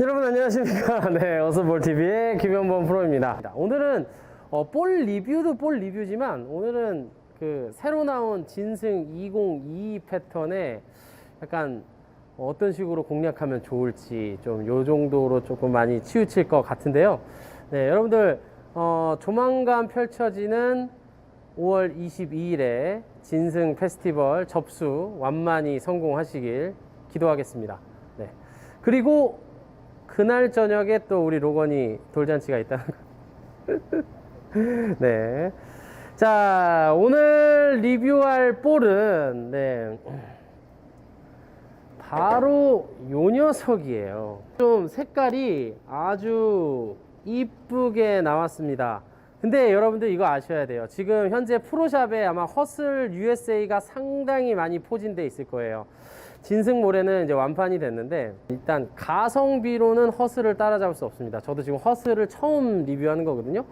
여러분 안녕하십니까 네 어서볼TV의 김현범 프로입니다 오늘은 어, 볼 리뷰도 볼 리뷰지만 오늘은 그 새로 나온 진승 2022 패턴에 약간 어떤 식으로 공략하면 좋을지 좀 요 정도로 조금 많이 치우칠 것 같은데요 네 여러분들 어, 조만간 펼쳐지는 5월 22일에 진승 페스티벌 접수 완만히 성공하시길 기도하겠습니다. 네. 그리고 그날 저녁에 또 우리 로건이 돌잔치가 있다는 거. 네. 자, 오늘 리뷰할 볼은, 네. 바로 요 녀석이에요. 좀 색깔이 아주 이쁘게 나왔습니다. 근데 여러분들 이거 아셔야 돼요. 지금 현재 프로샵에 아마 허슬 USA가 상당히 많이 포진돼 있을 거예요. 진승 모래는 이제 완판이 됐는데 일단 가성비로는 허슬을 따라잡을 수 없습니다. 저도 지금 허슬을 처음 리뷰하는 거거든요.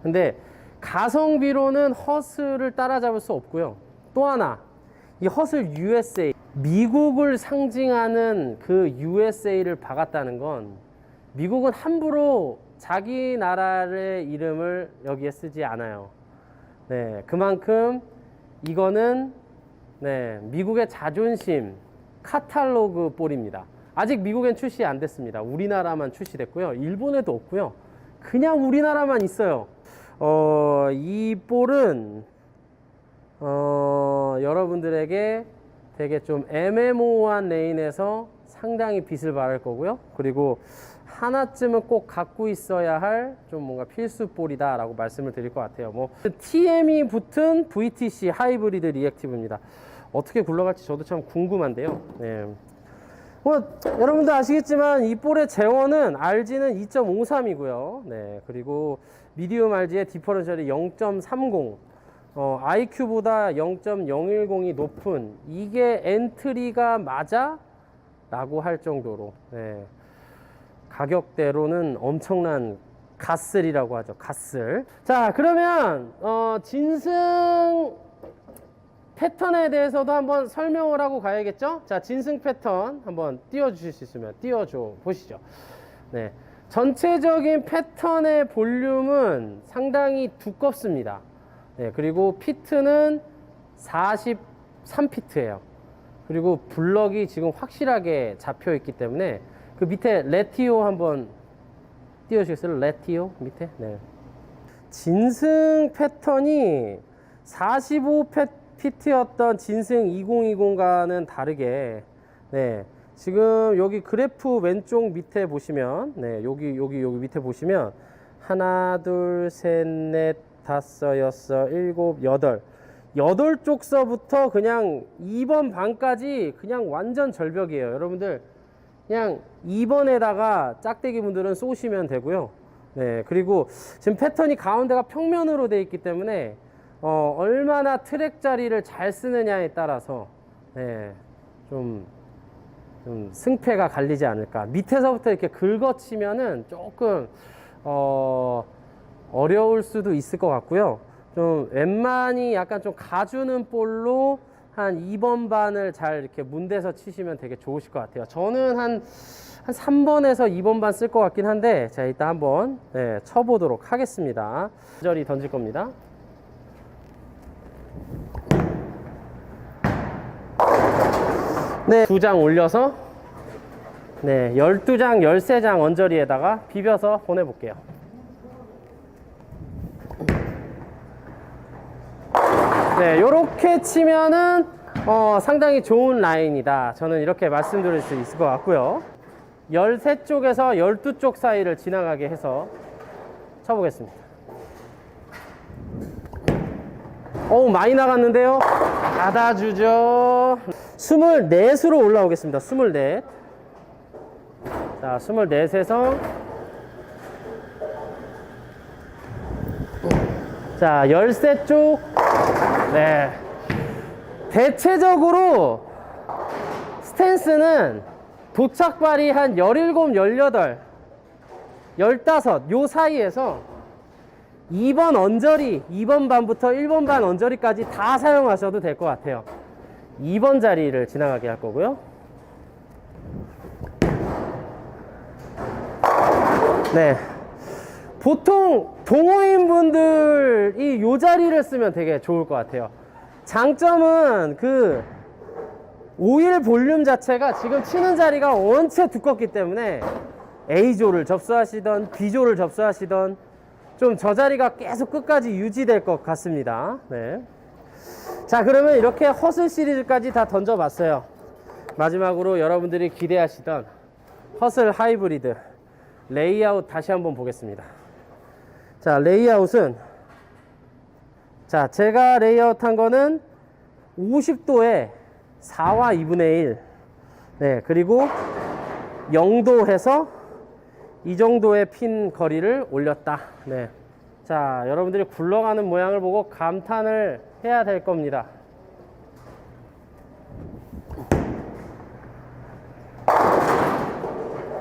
근데 가성비로는 허슬을 따라잡을 수 없고요. 또 하나 이 허슬 USA 미국을 상징하는 그 USA를 박았다는 건 미국은 함부로 자기 나라의 이름을 여기에 쓰지 않아요. 네, 그만큼 이거는 네, 미국의 자존심 카탈로그 볼입니다. 아직 미국엔 출시 안 됐습니다. 우리나라만 출시됐고요. 일본에도 없고요. 그냥 우리나라만 있어요. 어, 이 볼은 어, 여러분들에게 되게 좀 애매모호한 레인에서 상당히 빛을 발할 거고요. 그리고 하나쯤은 꼭 갖고 있어야 할 좀 뭔가 필수 볼이다라고 말씀을 드릴 것 같아요. 뭐 TM이 붙은 VTC 하이브리드 리액티브입니다. 어떻게 굴러갈지 저도 참 궁금한데요. 네. 뭐 여러분들 아시겠지만 이 볼의 재원은 RG는 2.53이고요. 네. 그리고 미디움 RG의 디퍼런셜이 0.30. 어, IQ보다 0.010이 높은 이게 엔트리가 맞아? 라고 할 정도로 네. 가격대로는 엄청난 갓슬이라고 하죠. 갓슬. 자, 그러면 어, 진승 패턴에 대해서도 한번 설명을 하고 가야겠죠? 자, 진승 패턴 한번 띄워 주실 수 있으면 띄워 줘 보시죠. 네. 전체적인 패턴의 볼륨은 상당히 두껍습니다. 네, 그리고 피트는 43피트예요. 그리고 블럭이 지금 확실하게 잡혀 있기 때문에 그 밑에 레티오 한번 띄워주시겠어요? 레티오 밑에. 네. 진승 패턴이 45 피트였던 진승 2020과는 다르게 네. 지금 여기 그래프 왼쪽 밑에 보시면 네, 여기 여기 여기 밑에 보시면 하나 둘 셋 넷 다섯 여섯 일곱 여덟 여덟 쪽서부터 그냥 2번 반까지 그냥 완전 절벽이에요. 여러분들 그냥 2번에다가 짝대기 분들은 쏘시면 되고요. 네, 그리고 지금 패턴이 가운데가 평면으로 돼 있기 때문에 어, 얼마나 트랙 자리를 잘 쓰느냐에 따라서 네, 좀, 좀 승패가 갈리지 않을까. 밑에서부터 이렇게 긁어치면은 조금 어, 어려울 수도 있을 것 같고요. 좀 웬만히 약간 좀 가주는 볼로 한 2번 반을 잘 이렇게 문대서 치시면 되게 좋으실 것 같아요. 저는 한, 한 3번에서 2번 반 쓸 것 같긴 한데, 자, 일단 한번 네, 쳐보도록 하겠습니다. 절이 던질 겁니다. 네, 두 장 올려서, 네, 12장, 13장 언저리에다가 비벼서 보내볼게요. 네, 요렇게 치면은 어, 상당히 좋은 라인이다. 저는 이렇게 말씀드릴 수 있을 것 같고요. 13쪽에서 12쪽 사이를 지나가게 해서 쳐보겠습니다. 어우, 많이 나갔는데요? 닫아주죠. 24수로 올라오겠습니다. 24. 자, 24에서 자, 13쪽 네. 대체적으로 스탠스는 도착발이 한 17, 18, 15, 요 사이에서 2번 언저리, 2번 반부터 1번 반 언저리까지 다 사용하셔도 될 것 같아요. 2번 자리를 지나가게 할 거고요. 네. 보통 동호인 분들이 요 자리를 쓰면 되게 좋을 것 같아요. 장점은 그 오일 볼륨 자체가 지금 치는 자리가 원체 두껍기 때문에 A조를 접수하시던 B조를 접수하시던 좀 저 자리가 계속 끝까지 유지될 것 같습니다. 네. 자, 그러면 이렇게 허슬 시리즈까지 다 던져봤어요. 마지막으로 여러분들이 기대하시던 허슬 하이브리드 레이아웃 다시 한번 보겠습니다. 자, 레이아웃은 자, 제가 레이아웃 한 거는 50도에 4와 2분의 1. 네, 그리고 0도에서 이 정도의 핀 거리를 올렸다. 네. 자, 여러분들이 굴러가는 모양을 보고 감탄을 해야 될 겁니다.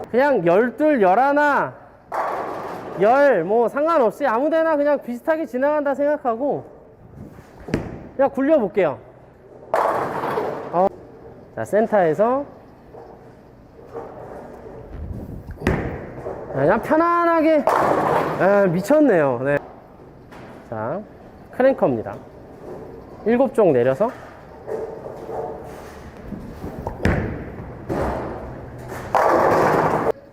그냥 열둘, 열, 뭐 상관없이 아무 데나 그냥 비슷하게 지나간다 생각하고 그냥 굴려볼게요. 어. 자, 센터에서 그냥 편안하게 에, 미쳤네요. 네. 자, 크랭커입니다. 일곱 쪽 내려서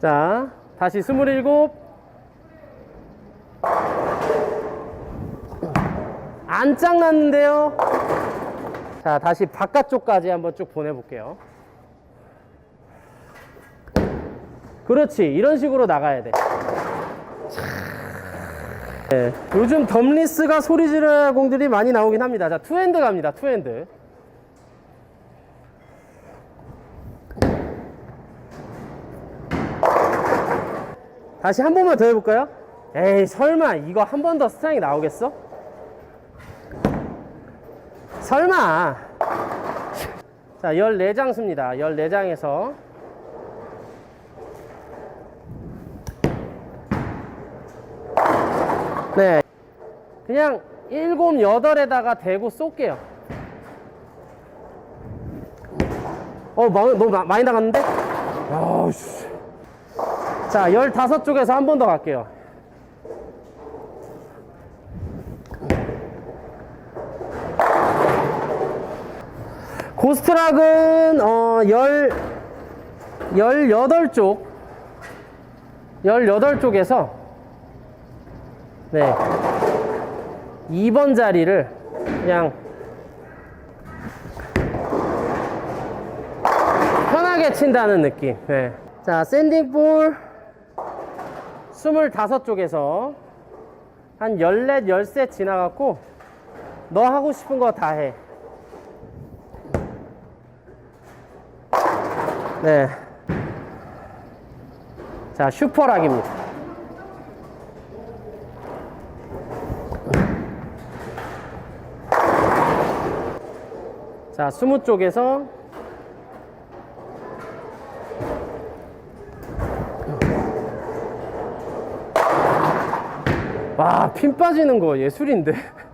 자, 다시 스물일곱 안 짱났는데요. 자, 다시 바깥쪽까지 한번 쭉 보내볼게요. 그렇지. 이런 식으로 나가야 돼. 네, 요즘 덤리스가 소리 지르는 공들이 많이 나오긴 합니다. 자, 투핸드 갑니다. 투핸드. 다시 한 번만 더 해볼까요? 에이, 설마 이거 한 번 더 스트라이크 나오겠어? 설마. 자, 14장 씁니다. 14장에서. 네. 그냥 7, 8에다가 대고 쏠게요. 어, 마, 너무 마- 많이 나갔는데? 아우씨. 자, 15쪽에서 한 번 더 갈게요. 고스트락은 어, 열, 18쪽 18쪽에서 네 2번 자리를 그냥 편하게 친다는 느낌 네. 자 샌딩볼 25쪽에서 한 14, 13 지나갔고 너 하고 싶은 거 다 해. 네. 자, 슈퍼락입니다. 자, 스무 쪽에서 와, 핀 빠지는 거 예술인데.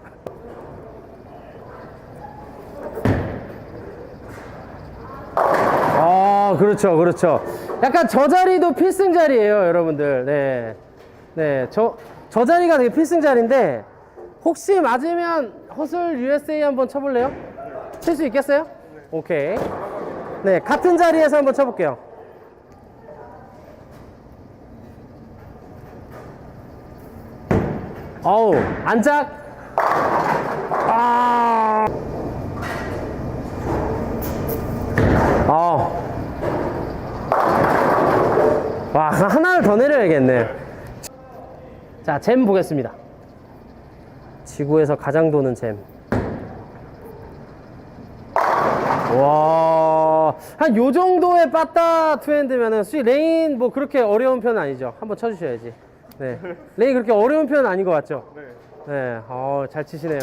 아, 그렇죠, 그렇죠. 약간 저 자리도 필승 자리예요, 여러분들. 네, 네, 저, 저 자리가 되게 필승 자리인데 혹시 맞으면 허슬 USA 한번 쳐볼래요? 칠 수 있겠어요? 오케이. 네, 같은 자리에서 한번 쳐볼게요. 어우, 안짝. 아. 아. 와, 하나를 더 내려야겠네. 자, 잼 보겠습니다. 지구에서 가장 도는 잼. 와, 한 요 정도의 빠따 투핸드면은 수익 레인 뭐 그렇게 어려운 편은 아니죠. 한번 쳐주셔야지. 네, 레인 그렇게 어려운 편은 아닌 것 같죠. 네. 네, 어, 잘 치시네요.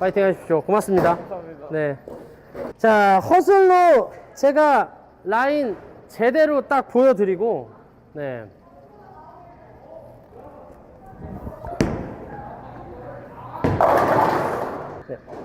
파이팅 하십시오. 고맙습니다. 감사합니다. 네. 자, 허슬로 제가 라인 제대로 딱 보여드리고, 네. 네.